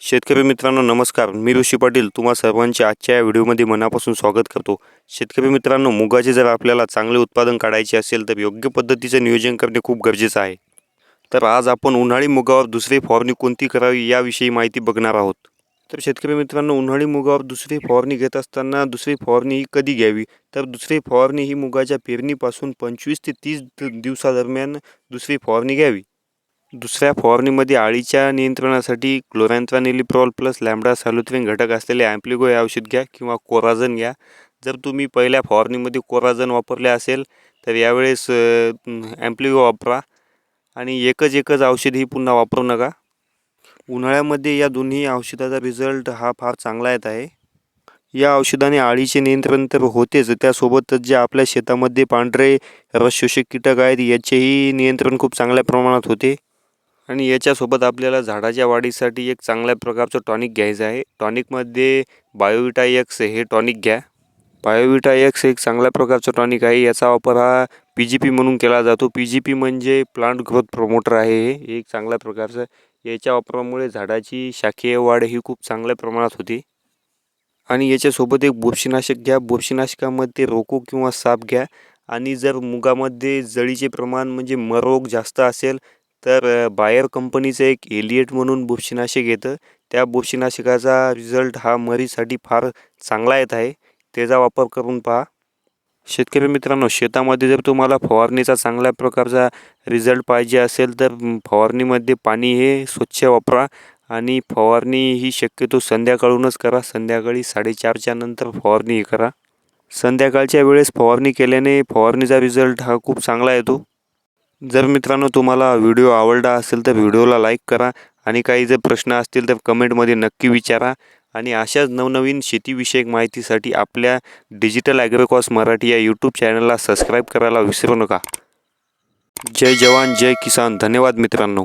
शेतकरी मित्रांनो नमस्कार. मी ऋषी पाटील. तुम्हा सर्वांचे आजच्या या व्हिडिओमध्ये मनापासून स्वागत करतो. शेतकरी मित्रांनो मुगाचे जर आपल्याला चांगले उत्पादन काढायचे असेल तर योग्य पद्धतीचं नियोजन करणे खूप गरजेचं आहे. तर आज आपण उन्हाळी मुगावर दुसरी फवारणी कोणती करावी याविषयी माहिती बघणार आहोत. तर शेतकरी मित्रांनो उन्हाळी मुगावर दुसरी फवारणी घेत असताना दुसरी फवारणी ही कधी घ्यावी? तर दुसरी फवारणी ही मुगाच्या पेरणीपासून पंचवीस ते तीस दिवसादरम्यान दुसरी फवारणी घ्यावी. दुसऱ्या फवारणीमध्ये अळीच्या नियंत्रणासाठी क्लोरॅन्थ्रानिलिप्रॉल प्लस लॅम्बडा सॅल्युथ्रिन घटक असलेले ॲम्प्लिगो हे औषध घ्या किंवा कोराझन घ्या. जर तुम्ही पहिल्या फवारणीमध्ये कोराझन वापरले असेल तर यावेळेस ॲम्प्लिगो वापरा आणि एकच एकच औषध ही पुन्हा वापरू नका. उन्हाळ्यामध्ये या दोन्ही औषधाचा रिझल्ट हा फार चांगला येत आहे. या औषधाने अळीचे नियंत्रण तर होतेच त्यासोबतच जे आपल्या शेतामध्ये पांढरे रस शोषक कीटक आहेत याचेही नियंत्रण खूप चांगल्या प्रमाणात होते. आणि याच्यासोबत आपल्याला झाडाच्या वाढीसाठी एक चांगल्या प्रकारचं टॉनिक घ्यायचं आहे. टॉनिकमध्ये बायोविटा एक्स हे टॉनिक घ्या. बायोविटा एक्स एक चांगल्या प्रकारचं टॉनिक आहे याचा वापर हा पी जी पी म्हणून केला जातो. पी जी पी म्हणजे प्लांट ग्रोथ प्रमोटर आहे हे एक चांगल्या प्रकारचं. याच्या वापरामुळे झाडाची शाखीय वाढ ही खूप चांगल्या प्रमाणात होते. आणि याच्यासोबत एक बुरशीनाशक घ्या. बुरशीनाशकामध्ये रोको किंवा साप घ्या. आणि जर मुगामध्ये जळीचे प्रमाण म्हणजे मरोग जास्त असेल तर बायर कंपनीचं एक एलिएट म्हणून बुरशीनाशक येतं. त्या बुरशीनाशकाचा रिझल्ट हा मरीसाठी फार चांगला येत आहे. त्याचा वापर करून पहा. शेतकरी मित्रांनो शेतामध्ये जर तुम्हाला फवारणीचा चांगल्या प्रकारचा रिझल्ट पाहिजे असेल तर फवारणीमध्ये पाणी हे स्वच्छ वापरा आणि फवारणी ही शक्यतो संध्याकाळूनच करा. संध्याकाळी साडेचारच्या नंतर फवारणी हे करा. संध्याकाळच्या वेळेस फवारणी केल्याने फवारणीचा रिझल्ट हा खूप चांगला येतो. जर मित्रांनो तुम्हाला व्हिडिओ आवडला असेल तर व्हिडिओला लाईक करा आणि काही जर प्रश्न असतील तर कमेंटमध्ये नक्की विचारा. आणि अशाच नवनवीन शेतीविषयक माहितीसाठी आपल्या डिजिटल ॲग्रोकॉस मराठी या यूट्यूब चॅनलला सबस्क्राईब करायला विसरू नका. जय जवान जय किसान. धन्यवाद मित्रांनो.